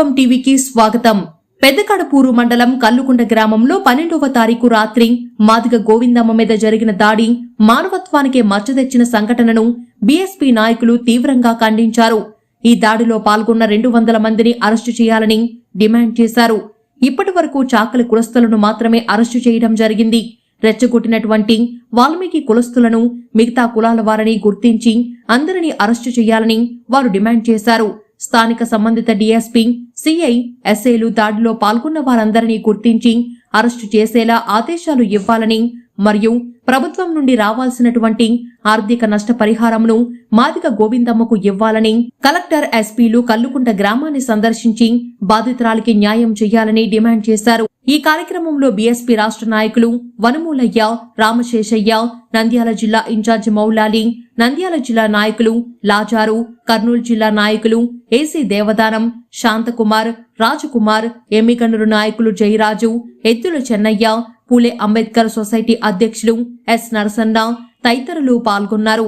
కడపం టీవీకి స్వాగతం. పెద్దకడపూరు మండలం కల్లుకుండ గ్రామంలో పన్నెండవ తారీఖు రాత్రి మాదిగ గోవిందమ్మ మీద జరిగిన దాడి మానవత్వానికే మచ్చ తెచ్చిన సంఘటనను బీఎస్పీ నాయకులు తీవ్రంగా ఖండించారు. ఈ దాడిలో పాల్గొన్న రెండు వందల మందిని అరెస్టు చేయాలని డిమాండ్ చేశారు. ఇప్పటి వరకు చాకలి కులస్తులను మాత్రమే అరెస్టు చేయడం జరిగింది. రెచ్చగొట్టినటువంటి వాల్మీకి కులస్తులను మిగతా కులాల వారిని గుర్తించి అందరినీ అరెస్టు చేయాలని వారు డిమాండ్ చేశారు. స్థానిక సంబంధిత డీఎస్పీ సిఐ ఎస్ఏలు దాడిలో పాల్గొన్న వారందరినీ గుర్తించి అరెస్టు చేసేలా ఆదేశాలు ఇవ్వాలని మరియు ప్రభుత్వం నుండి రావాల్సినటువంటి ఆర్థిక నష్టపరిహారంను మాదిక గోవిందమ్మకు ఇవ్వాలని కలెక్టర్ ఎస్పీలు కల్లుకుంట గ్రామాన్ని సందర్శించి బాధితురాలికి న్యాయం చేయాలని డిమాండ్ చేశారు. ఈ కార్యక్రమంలో బీఎస్పీ రాష్ట్ర నాయకులు వనమూలయ్య రామశేషయ్య నంద్యాల జిల్లా ఇన్ఛార్జ్ మౌలాలి నంద్యాల జిల్లా నాయకులు లాజారు కర్నూలు జిల్లా నాయకులు ఏసీ దేవదానం శాంతకుమార్ రాజకుమార్ ఎమ్మిగనూరు నాయకులు జయరాజు ఎత్తుల చెన్నయ్య పూలే అంబేద్కర్ సొసైటీ అధ్యక్షులు ఎస్ నరసన్న తదితరులు పాల్గొన్నారు.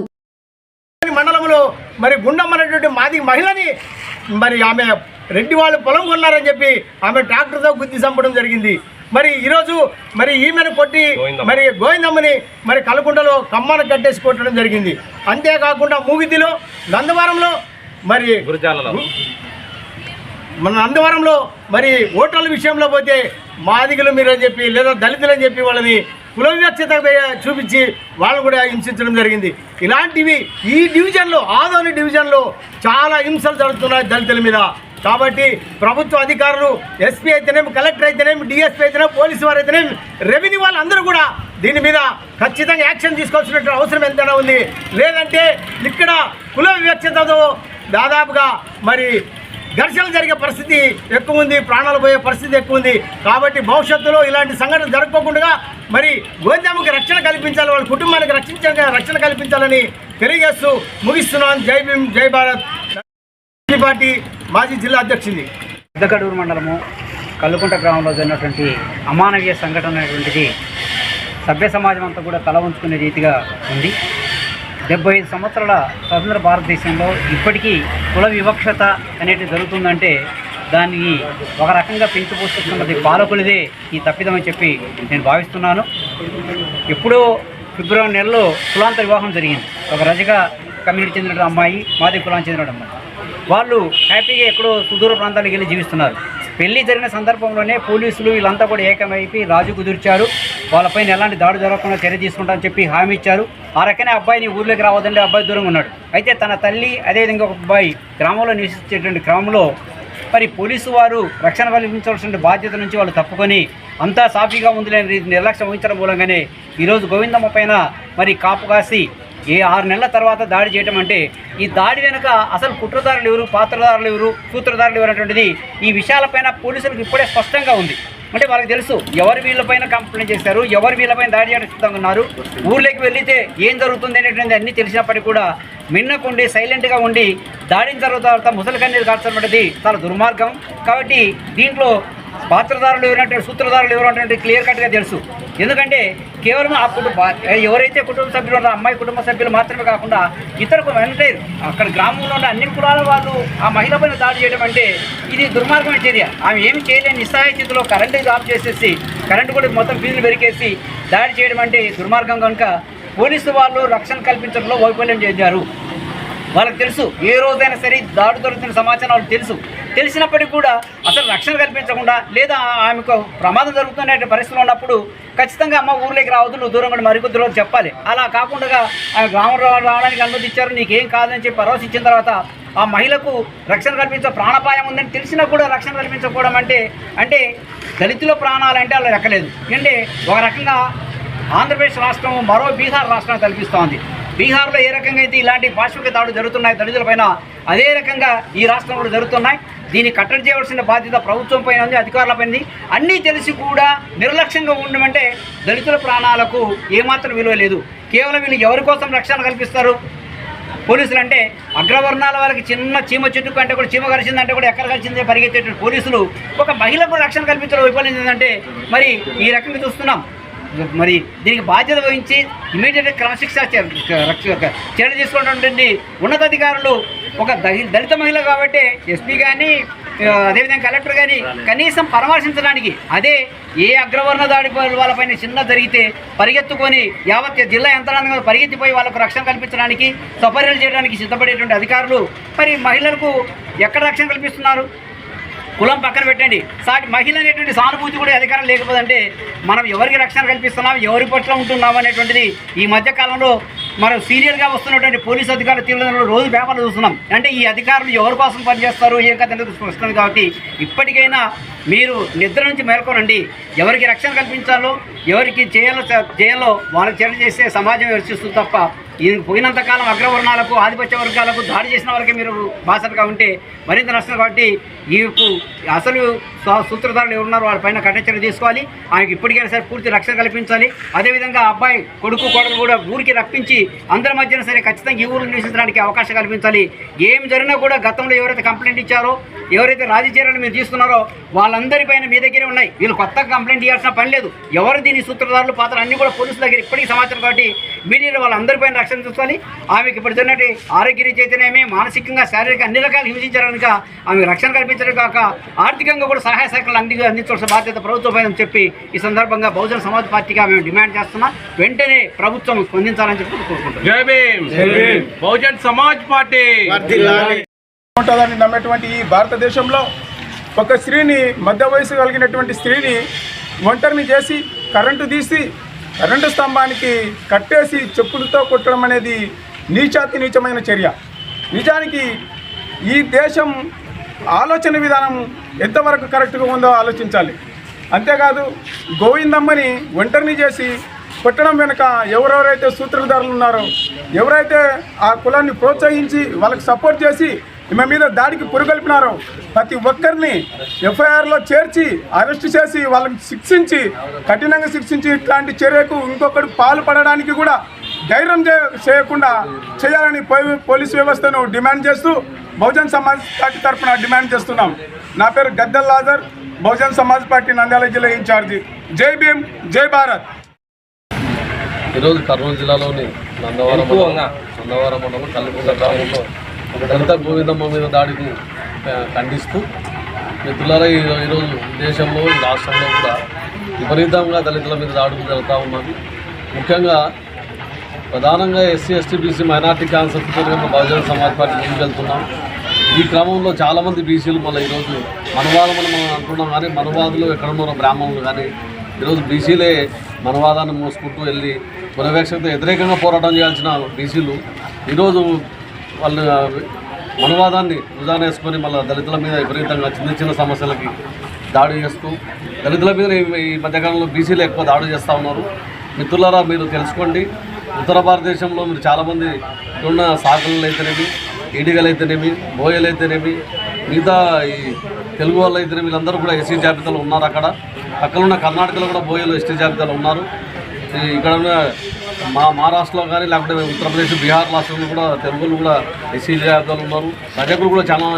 మండలంలో మరి గుండమ్మనేటువంటి మాది మహిళని మరి ఆమె రెడ్డి వాళ్ళు పొలం కొన్నారని చెప్పి ఆమె ట్రాక్టర్తో గుద్ది చంపడం జరిగింది. మరి ఈరోజు మరి ఈమెను కొట్టి మరి గోవిందమ్మని మరి కలకుండలో కమ్మను కట్టేసి కొట్టడం జరిగింది. అంతేకాకుండా మూగిదిలో నందవరంలో మరి గురజాలలో. మన నందవరంలో మరి ఓటర్ల విషయంలో పోతే మాదిగలు మీరు అని చెప్పి లేదా దళితులు అని చెప్పి వాళ్ళని కుల వివక్షత చూపించి వాళ్ళు కూడా హింసించడం జరిగింది. ఇలాంటివి ఈ డివిజన్లో ఆదోని డివిజన్లో చాలా హింసలు జరుగుతున్నాయి దళితుల మీద. కాబట్టి ప్రభుత్వ అధికారులు ఎస్పీ అయితేనేమి కలెక్టర్ అయితేనేమి డిఎస్పీ అయితేనేమి పోలీసు వారు అయితేనేమి రెవెన్యూ వాళ్ళందరూ కూడా దీని మీద ఖచ్చితంగా యాక్షన్ తీసుకోవాల్సినటువంటి అవసరం ఎంతైనా ఉంది. లేదంటే ఇక్కడ కుల వివక్షతతో దాదాపుగా మరి ఘర్షణలు జరిగే పరిస్థితి ఎక్కువ ఉంది ప్రాణాలు పోయే పరిస్థితి ఎక్కువ ఉంది కాబట్టి భవిష్యత్తులో ఇలాంటి సంఘటనలు జరగకుండా మరి గోదాముకి రక్షణ కల్పించాలి వాళ్ళ కుటుంబానికి రక్షించ రక్షణ కల్పించాలని తెలియజేస్తూ ముగిస్తున్నాను జై భీమ్ జై భారత్. పార్టీ మాజీ జిల్లా అధ్యక్షుడి పెద్దకడూరు మండలము కల్లుకుంట గ్రామంలో జరిగినటువంటి అమానవీయ సంఘటన అనేటువంటిది సభ్య సమాజం అంతా కూడా తల ఉంచుకునే రీతిగా ఉంది. డెబ్బై ఐదు సంవత్సరాల స్వతంత్ర భారతదేశంలో ఇప్పటికీ కుల వివక్షత అనేది జరుగుతుందంటే దాన్ని ఒక రకంగా పెంచిపోస్తున్నది పాలకులదే ఈ తప్పిదమని చెప్పి నేను భావిస్తున్నాను. ఎప్పుడో ఫిబ్రవరి నెలలో కులాంతర వివాహం జరిగింది. ఒక రజగా కమ్యూనిటీ చెందిన అమ్మాయి మాది కులానికి చెందిన అమ్మాయి. వాళ్ళు హ్యాపీగా ఎక్కడో సుదూర ప్రాంతానికి వెళ్ళి జీవిస్తున్నారు. పెళ్ళి జరిగిన సందర్భంలోనే పోలీసులు వీళ్ళంతా కూడా ఏకమైపి రాజు కుదిర్చారు. వాళ్ళపైన ఎలాంటి దాడి జరగకుండా చర్య తీసుకుంటామని చెప్పి హామీ ఇచ్చారు. ఆ రకనే అబ్బాయిని ఊర్లోకి రావద్దంటే అబ్బాయి దూరంగా ఉన్నాడు. అయితే తన తల్లి అదేవిధంగా ఒక అబ్బాయి గ్రామంలో నివసించేటువంటి క్రమంలో మరి పోలీసు వారు రక్షణ కల్పించవలసిన బాధ్యత నుంచి వాళ్ళు తప్పుకొని అంతా సాఫీగా ఉందిలేని నిర్లక్ష్యం వహించడం మూలంగానే ఈరోజు గోవిందమ్మ పైన మరి కాపు కాసి ఈ ఆరు నెలల తర్వాత దాడి చేయటం అంటే ఈ దాడి వెనుక అసలు కుట్రదారులు ఎవరు పాత్రదారులు ఎవరు సూత్రధారులు ఎవరు అనేటువంటిది ఈ విషయాలపైన పోలీసులకు ఇప్పుడే స్పష్టంగా ఉంది. అంటే వాళ్ళకి తెలుసు ఎవరు వీళ్ళపైన కంప్లైంట్ చేశారు ఎవరు వీళ్ళపైన దాడి చేయడం ఉన్నారు ఊర్లోకి వెళ్తే ఏం జరుగుతుంది అనేటువంటిది అన్ని తెలిసినప్పటికీ కూడా మిన్నకుండి సైలెంట్గా ఉండి దాడిన తర్వాత ముసలి కన్నీరు కాల్చడం అనేది చాలా దుర్మార్గం. కాబట్టి దీంట్లో పాత్రదారులు ఎవరంటే సూత్రధారులు ఎవరు అంటే క్లియర్ కట్గా తెలుసు. ఎందుకంటే కేవలం ఆ కుటుంబ ఎవరైతే కుటుంబ సభ్యులు ఉన్నారో అమ్మాయి కుటుంబ సభ్యులు మాత్రమే కాకుండా ఇతర అంటే అక్కడ గ్రామంలో ఉన్న అన్ని కులాల వాళ్ళు ఆ మహిళ పైన దాడి చేయడం అంటే ఇది దుర్మార్గమైన చర్య. ఆమె ఏమి చేయలేని నిస్సహాయ స్థితిలో కరెంటు ఆఫ్ చేసేసి కరెంటు కూడా మొత్తం ఫీజులు పెరికేసి దాడి చేయడం అంటే దుర్మార్గం కనుక పోలీసు వాళ్ళు రక్షణ కల్పించడంలో వైఫల్యం చేశారు వాళ్ళకి తెలుసు ఏ రోజైనా సరే దాడి దొరుకుతున్న సమాచారం వాళ్ళకి తెలుసు. తెలిసినప్పటికీ కూడా అసలు రక్షణ కల్పించకుండా లేదా ఆమెకు ప్రమాదం జరుగుతున్న పరిస్థితులు ఉన్నప్పుడు ఖచ్చితంగా అమ్మ ఊర్లోకి రావద్దు నువ్వు దూరం కూడా మరికొద్ది రోజులు చెప్పాలి. అలా కాకుండా ఆమె గ్రామం రావడానికి అనుమతిచ్చారు నీకేం కాదని చెప్పి భరోసా ఇచ్చిన తర్వాత ఆ మహిళకు రక్షణ కల్పించే ప్రాణాపాయం ఉందని తెలిసినా కూడా రక్షణ కల్పించకపోవడం అంటే అంటే దళితుల ప్రాణాలంటే అలా లెక్కలేదు అంటే ఒక రకంగా ఆంధ్రప్రదేశ్ రాష్ట్రం మరో బీహార్ రాష్ట్రం కల్పిస్తోంది బీహార్లో ఏ రకంగా అయితే ఇలాంటి పాశ్విక దాడులు జరుగుతున్నాయి దళితులపైన అదే రకంగా ఈ రాష్ట్రంలో జరుగుతున్నాయి. దీన్ని కట్టడి చేయవలసిన బాధ్యత ప్రభుత్వం పైన ఉంది అధికారులపైన ఉంది. అన్నీ తెలిసి కూడా నిర్లక్ష్యంగా ఉండమంటే దళితుల ప్రాణాలకు ఏమాత్రం విలువ లేదు. కేవలం వీళ్ళు ఎవరి కోసం రక్షణ కల్పిస్తారు? పోలీసులు అంటే అగ్రవర్ణాల వాళ్ళకి చిన్న చీమ చెట్టు కంటే కూడా చీమ కలిసిందంటే కూడా ఎక్కడ కలిసిందే పరిగెత్తేటువంటి పోలీసులు. ఒక మహిళకు రక్షణ కల్పించడం విఫలం ఏంటంటే మరి ఈ రకంగా చూస్తున్నాం. మరి దీనికి బాధ్యత వహించి ఇమీడియట్గా క్రమశిక్షణ రక్ష- చర్య తీసుకున్నటువంటి ఉన్నతాధికారులు ఒక దళిత మహిళ కాబట్టి ఎస్పీ కానీ అదేవిధంగా కలెక్టర్ కానీ కనీసం పరామర్శించడానికి అదే ఏ అగ్రవర్ణ దాడి వాళ్ళపైన చిన్న జరిగితే పరిగెత్తుకొని యావత్ జిల్లా యంత్రాంగం పరిగెత్తిపోయి వాళ్ళకు రక్షణ కల్పించడానికి సపర్యలు చేయడానికి సిద్ధపడేటువంటి అధికారులు మరి మహిళలకు ఎక్కడ రక్షణ కల్పిస్తున్నారు? కులం పక్కన పెట్టండి. సాటి మహిళ అనేటువంటి సానుభూతి కూడా అధికారం లేకపోతే మనం ఎవరికి రక్షణ కల్పిస్తున్నాం ఎవరి పట్ల ఉంటున్నాం అనేటువంటిది ఈ మధ్య కాలంలో మనం సీరియల్గా వస్తున్నటువంటి పోలీస్ అధికారులు తీరులో రోజు పేపర్లు చూస్తున్నాం. అంటే ఈ అధికారులు ఎవరి కోసం పనిచేస్తారు? ఏం కథ అనేది స్పష్టం కాబట్టి ఇప్పటికైనా మీరు నిద్ర నుంచి మేల్కొనండి. ఎవరికి రక్షణ కల్పించాలో ఎవరికి చేయాలో చేయాలో వాళ్ళకి చర్య చేస్తే సమాజం విరచిస్తుంది తప్ప ఇది పోయినంతకాలం అగ్రవర్ణాలకు ఆధిపత్య వర్గాలకు దాడి చేసిన వాళ్ళకి మీరు బాసటగా ఉంటే మరింత నష్టం కాబట్టి ఈకు అసలు సూత్రధారులు ఎవరున్నారో వాళ్ళపైన కఠిన తీసుకోవాలి. ఆయనకి ఇప్పటికైనా సరే పూర్తి రక్షణ కల్పించాలి. అదేవిధంగా అబ్బాయి కొడుకు కోడలు కూడా ఊరికి రప్పించి అందరి మధ్యన సరే ఖచ్చితంగా ఈ ఊరు నివసించడానికి అవకాశం కల్పించాలి. ఏం జరిగినా కూడా గతంలో ఎవరైతే కంప్లైంట్ ఇచ్చారో ఎవరైతే రాజకీయాలను మీరు తీస్తున్నారో వాళ్ళందరిపైన మీ దగ్గరే ఉన్నాయి. వీళ్ళు కొత్తగా కంప్లైంట్ ఇవ్వాల్సిన పని లేదు. ఎవరు దీని సూత్రధారులు పాత్ర అన్ని కూడా పోలీసుల దగ్గర ఇప్పటికీ సమాచారం కాబట్టి మీడియాలో వాళ్ళందరిపైన రక్షణ చూసుకోవాలి. ఆమెకి ఇప్పుడు జరిగినట్టు ఆరోగ్య రీత్యా అయితేనేమి మానసికంగా శారీరక అన్ని రకాలు హింసించారని ఆమె రక్షణ కల్పించడం కాక ఆర్థికంగా కూడా సహాయ సహకారాలు అంది అందించాల్సిన బాధ్యత ప్రభుత్వమైందని చెప్పి ఈ సందర్భంగా బహుజన సమాజ్ పార్టీగా మేము డిమాండ్ చేస్తున్నాం. వెంటనే ప్రభుత్వం స్పందించాలని చెప్పి కోరుకుంటున్నాం జై భీమ్. బహుజన్ సమాజ్ పార్టీ. ఉంటుందని నమ్మేటువంటి ఈ భారతదేశంలో ఒక స్త్రీని మధ్య వయసు కలిగినటువంటి స్త్రీని ఒంటరిని చేసి కరెంటు తీసి కరెంటు స్తంభానికి కట్టేసి చెప్పులతో కొట్టడం అనేది నీచాతి నీచమైన చర్య. నిజానికి ఈ దేశం ఆలోచన విధానం ఎంతవరకు కరెక్ట్గా ఉందో ఆలోచించాలి. అంతేకాదు గోవిందమ్మని ఒంటరిని చేసి కొట్టడం వెనుక ఎవరెవరైతే సూత్రధారులు ఉన్నారో ఎవరైతే ఆ కులాన్ని ప్రోత్సహించి వాళ్ళకి సపోర్ట్ చేసి ఈమె మీద దాడికి పురుగొల్పినారో. ప్రతి ఒక్కరిని ఎఫ్ఐఆర్లో చేర్చి అరెస్ట్ చేసి వాళ్ళని శిక్షించి కఠినంగా శిక్షించి ఇట్లాంటి చర్యకు ఇంకొకటి పాలు పడడానికి కూడా ధైర్యం చే- చేయకుండా చేయాలని పో- పోలీస్ వ్యవస్థను డిమాండ్ చేస్తూ బహుజన్ సమాజ్ పార్టీ తరఫున డిమాండ్ చేస్తున్నాం. నా పేరు గద్దల్ లాజర్. బహుజన్ సమాజ్ పార్టీ నంద్యాల జిల్లా ఇన్ఛార్జి. జై భీమ్ జై భారత్. ఈరోజు కర్నూలు జిల్లాలోని నందవరం నందవరం మండలం కల్లుకుంట గ్రామంలో దళిత గోవిందమ్మ మీద దాడిని ఖండిస్తూ మిత్రులారా ఈరోజు దేశంలో ఈ రాష్ట్రంలో కూడా విపరీతంగా దళితుల మీద దాడులు జరుగుతూ ఉన్నది ముఖ్యంగా ప్రధానంగా SC ST BC minority cancer మేము బహుజన సమాజ్ పార్టీ ముందుకెళ్తున్నాం ఈ క్రమంలో చాలామంది బీసీలు మళ్ళీ ఈరోజు మనవాదం మనం అంటున్నాం కానీ మనవాదులు ఎక్కడున్నారో బ్రాహ్మణులు కానీ ఈరోజు బీసీలే మనవాదాన్ని మోసుకుంటూ వెళ్ళి పునవేక్షకు వ్యతిరేకంగా పోరాటం చేయాల్సిన బీసీలు ఈరోజు వాళ్ళు మనవాదాన్ని రుజాన వేసుకొని మళ్ళీ దళితుల మీద విపరీతంగా చిన్న చిన్న సమస్యలకి దాడి చేస్తూ దళితుల మీద ఈ- మధ్యకాలంలో బీసీలు ఎక్కువ దాడి చేస్తూ ఉన్నారు. మిత్రులారా మీరు తెలుసుకోండి. ఉత్తర భారతదేశంలో మీరు చాలామంది ఉన్న సాకులు అయితేనేమి ఈడిగలు అయితేనేమి బోయలు అయితేనేమి మిగతా ఈ తెలుగు వాళ్ళు అయితేనేమి వీళ్ళందరూ కూడా ఎస్సీ జాబితాలో ఉన్నారు అక్కడ. పక్కన ఉన్న కర్ణాటకలో కూడా బోయలు ఎస్టీ జాబితాలో ఉన్నారు. ఇక్కడ ఉన్న మా మహారాష్ట్రలో కానీ లేకపోతే ఉత్తరప్రదేశ్ బీహార్ రాష్ట్రంలో కూడా తెలుగులు కూడా ఎస్సీ జాబితాలు ఉన్నారు. రజకులు కూడా చాలా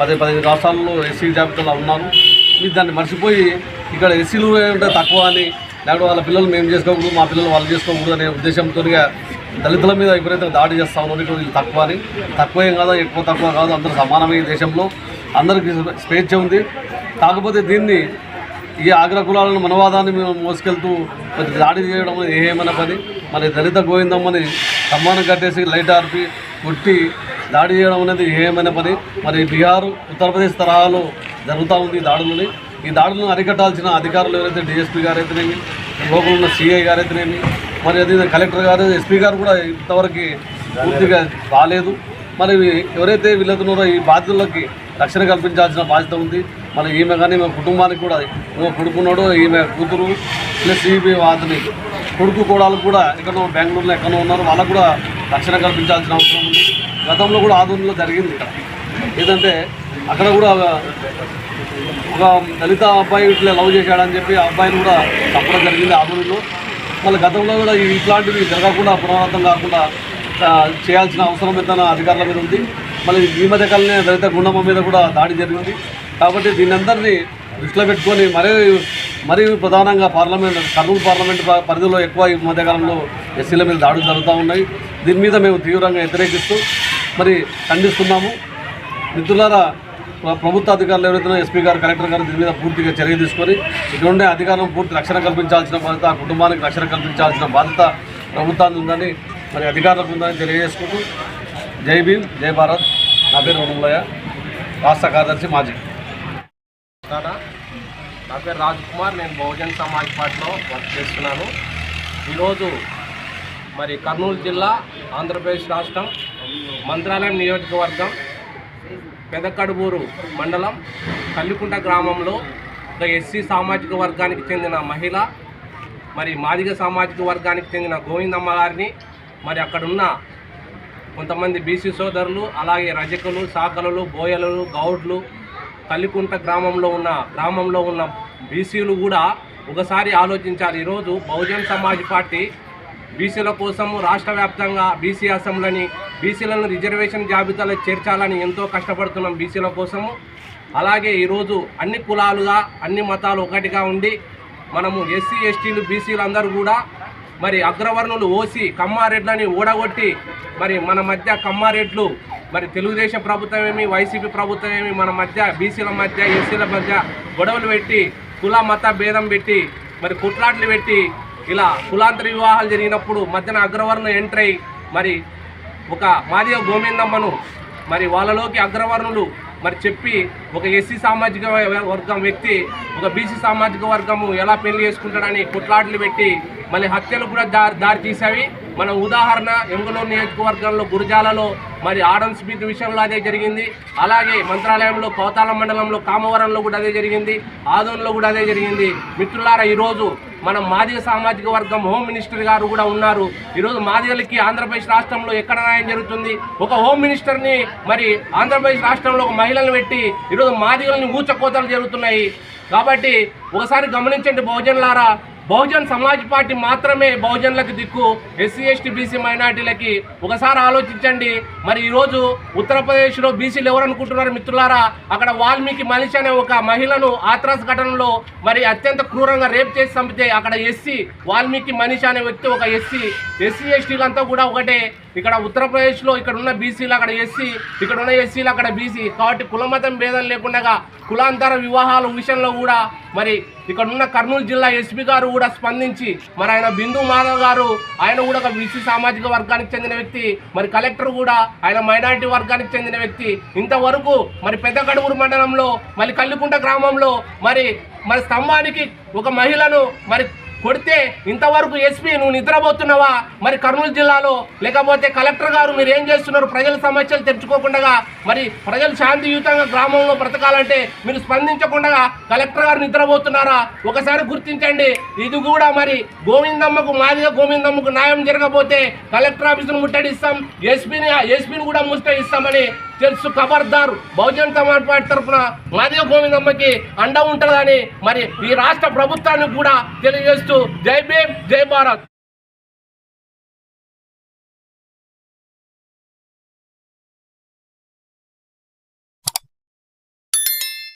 పది పది రాష్ట్రాల్లో ఎస్సీ జాబితాలో ఉన్నారు. మీరు దాన్ని మర్చిపోయి ఇక్కడ ఎస్సీలు ఉంటే తక్కువ అని లేకపోతే వాళ్ళ పిల్లలు మేము చేసుకోకూడదు మా పిల్లలు వాళ్ళు చేసుకోకూడదు అనే ఉద్దేశంతోగా దళితుల మీద విపరీతంగా దాడి చేస్తా ఉన్నారు. ఇక్కడ వీళ్ళు తక్కువ అని. తక్కువ ఏం కాదు ఎక్కువ తక్కువ కాదు. అందరూ సమానమే దేశంలో. అందరికీ స్వేచ్ఛ ఉంది. కాకపోతే దీన్ని ఈ ఆగ్ర కులాలను మనవాదాన్ని మేము మోసుకెళ్తూ మరి దాడి చేయడం అనేది ఏమైనా పని? మరి దళిత గోవిందమ్మని సమ్మానం కట్టేసి లైట్ ఆర్పి కొట్టి దాడి చేయడం అనేది ఏమైనా పని? మరి బీహార్ ఉత్తరప్రదేశ్ తరహాలో జరుగుతూ ఉంది దాడులని. ఈ దాడులను అరికట్టాల్సిన అధికారులు ఎవరైతే డిఎస్పీ గారు అయితేనేమి లోపల ఉన్న సీఐ గారు అయితేనేమి మరి అది కలెక్టర్ గారు ఎస్పీ గారు కూడా ఇంతవరకు పూర్తిగా రాలేదు. మరి ఎవరైతే వీళ్ళతున్నారో ఈ బాధ్యతలకి రక్షణ కల్పించాల్సిన బాధ్యత ఉంది. మరి ఈమె కానీ మా కుటుంబానికి కూడా ఓ కొడుకున్నాడు ఈమె కూతురు ప్లస్ ఈమె అతని కొడుకు కోడలు కూడా ఎక్కడో బెంగళూరులో ఎక్కడో ఉన్నారు. వాళ్ళకు కూడా రక్షణ కల్పించాల్సిన అవసరం ఉంది. గతంలో కూడా ఆధునిలో జరిగింది ఇక్కడ. ఏంటంటే అక్కడ కూడా ఒక దళిత అబ్బాయి ఇట్లా లవ్ చేశాడని చెప్పి ఆ అబ్బాయిని కూడా తప్పడం జరిగింది ఆధునిలో. మళ్ళీ గతంలో కూడా ఇట్లాంటివి జరగకుండా పునరావృతం కాకుండా చేయాల్సిన అవసరం ఎంత అధికారుల మీద ఉంది. మళ్ళీ ఈ మధ్య దళిత గుండమ్మ మీద కూడా దాడి జరిగింది. కాబట్టి దీనందరినీ దృష్టిలో పెట్టుకొని మరీ మరీ ప్రధానంగా పార్లమెంట్ కర్నూలు పార్లమెంట్ పరిధిలో ఎక్కువ ఈ మధ్యకాలంలో ఎస్సీల మీద దాడులు జరుగుతూ ఉన్నాయి. దీని మీద మేము తీవ్రంగా వ్యతిరేకిస్తూ మరి ఖండిస్తున్నాము. మిత్రులారా ప్రభుత్వ అధికారులు ఎవరైతే ఎస్పీ గారు కలెక్టర్ గారు దీని మీద పూర్తిగా చర్య తీసుకొని ఇక్కడ ఉండే అధికారం పూర్తి రక్షణ కల్పించాల్సిన బాధ్యత ఆ కుటుంబానికి రక్షణ కల్పించాల్సిన బాధ్యత ప్రభుత్వానికి ఉందని మరి అధికారులకు ఉందని తెలియజేసుకుంటూ జై భీమ్ జై భారత్. నా పేరు వనములయ్య రాష్ట్ర కార్యదర్శి మాజీ. నమస్కారం నా పేరు రాజ్ కుమార్ నేను బహుజన్ సమాజ్ పార్టీలో వర్క్ చేస్తున్నాను. ఈరోజు మరి కర్నూలు జిల్లా ఆంధ్రప్రదేశ్ రాష్ట్రం మంత్రాలయం నియోజకవర్గం పెదకడుబూరు మండలం కల్లికుంట గ్రామంలో ఒక ఎస్సీ సామాజిక వర్గానికి చెందిన మహిళ మరి మాదిగ సామాజిక వర్గానికి చెందిన గోవిందమ్మ గారిని మరి అక్కడున్న కొంతమంది బీసీ సోదరులు అలాగే రజకులు సాకలు బోయలు గౌడ్లు తల్లికుంట గ్రామంలో ఉన్న గ్రామంలో ఉన్న బీసీలు కూడా ఒకసారి ఆలోచించాలి ఈరోజు బహుజన్ సమాజ్ పార్టీ బీసీల కోసం రాష్ట్ర వ్యాప్తంగా బీసీ అసెంబ్లీని బీసీలను రిజర్వేషన్ జాబితాలో చేర్చాలని ఎంతో కష్టపడుతున్నాం బీసీల కోసము. అలాగే ఈరోజు అన్ని కులాలుగా అన్ని మతాలు ఒకటిగా ఉండి మనము ఎస్సీ ఎస్టీలు బీసీలు అందరూ కూడా మరి అగ్రవర్ణులు ఓసి కమ్మారెడ్లని ఓడగొట్టి మరి మన మధ్య కమ్మారెడ్లు మరి తెలుగుదేశం ప్రభుత్వం ఏమి వైసీపీ ప్రభుత్వం ఏమి మన మధ్య బీసీల మధ్య ఎస్సీల మధ్య గొడవలు పెట్టి కుల మత భేదం పెట్టి మరి కుట్లాట్లు పెట్టి ఇలా కులాంతర వివాహాలు జరిగినప్పుడు మధ్యన అగ్రవర్ణం ఎంటర్ అయ్యి మరి ఒక మాదిగ గోవిందమ్మను మరి వాళ్ళలోకి అగ్రవర్ణులు మరి చెప్పి ఒక ఎస్సీ సామాజిక వర్గం వ్యక్తి ఒక బీసీ సామాజిక వర్గము ఎలా పెళ్ళి చేసుకుంటాడని కుట్లాట్లు పెట్టి మళ్ళీ హత్యలు కూడా దారి దారి తీసావి మన ఉదాహరణ ఎంగలూరు నియోజకవర్గంలో గురజాలలో మరి ఆడమ్ స్మిత్ విషయంలో అదే జరిగింది. అలాగే మంత్రాలయంలో కోతాల మండలంలో కామవరంలో కూడా అదే జరిగింది. ఆదోన్లో కూడా అదే జరిగింది. మిత్రులారా ఈరోజు మన మాదిగ సామాజిక వర్గం హోమ్ మినిస్టర్ గారు కూడా ఉన్నారు. ఈరోజు మాదిగలకి ఆంధ్రప్రదేశ్ రాష్ట్రంలో ఎక్కడ న్యాయం జరుగుతుంది? ఒక హోమ్ మినిస్టర్ని మరి ఆంధ్రప్రదేశ్ రాష్ట్రంలో ఒక మహిళను పెట్టి ఈరోజు మాదిగలని ఊచకోతలు జరుగుతున్నాయి. కాబట్టి ఒకసారి గమనించండి భోజనలారా బహుజన్ సమాజ్ పార్టీ మాత్రమే బహుజన్లకు దిక్కు. ఎస్సీ ఎస్టీ బీసీ మైనార్టీలకి ఒకసారి ఆలోచించండి. మరి ఈరోజు ఉత్తరప్రదేశ్లో బీసీలు ఎవరు అనుకుంటున్నారు మిత్రులారా? అక్కడ వాల్మీకి మనిషి అనే ఒక మహిళను ఆత్రాస్ ఘటనలో మరి అత్యంత క్రూరంగా రేప్ చేసి చంపితే అక్కడ ఎస్సీ వాల్మీకి మనిషి అనే వ్యక్తి ఒక ఎస్సీ ఎస్సీ ఎస్టీలంతా కూడా ఒకటే. ఇక్కడ ఉత్తరప్రదేశ్లో ఇక్కడ ఉన్న బీసీలు అక్కడ ఎస్సీ ఇక్కడ ఉన్న ఎస్సీలు అక్కడ బీసీ. కాబట్టి కులమతం భేదం లేకుండా కులాంతర వివాహాల విషయంలో కూడా మరి ఇక్కడ ఉన్న కర్నూలు జిల్లా ఎస్పీ గారు కూడా స్పందించి మరి ఆయన బిందు మాధవ్ గారు ఆయన కూడా ఒక బీసీ సామాజిక వర్గానికి చెందిన వ్యక్తి. మరి కలెక్టర్ కూడా ఆయన మైనారిటీ వర్గానికి చెందిన వ్యక్తి. ఇంతవరకు మరి పెద్దగడుగురు మండలంలో మరి కల్లుకుంట గ్రామంలో మరి మరి స్తంభానికి ఒక మహిళను మరి కొడితే ఇంతవరకు ఎస్పీ నువ్వు నిద్రపోతున్నావా? మరి కర్నూలు జిల్లాలో లేకపోతే కలెక్టర్ గారు మీరు ఏం చేస్తున్నారు? ప్రజల సమస్యలు తెచ్చుకోకుండా మరి ప్రజలు శాంతియుతంగా గ్రామంలో బ్రతకాలంటే మీరు స్పందించకుండా కలెక్టర్ గారు నిద్రపోతున్నారా? ఒకసారి గుర్తించండి. ఇది కూడా మరి గోవిందమ్మకు మాదిగా గోవిందమ్మకు న్యాయం జరగకపోతే కలెక్టర్ ఆఫీసును ముట్టడిస్తాం ఎస్పీని ఎస్పీని కూడా ముట్టడిస్తామని తెలుసు ఖబర్దార్ బహుజన్ సమాజ్ పార్టీ తరఫున మాదిగ గోవిందమ్మకి అండ ఉంటుందని మరి ఈ రాష్ట్ర ప్రభుత్వానికి కూడా తెలియజేస్తూ జై భీమ్ జై భారత్.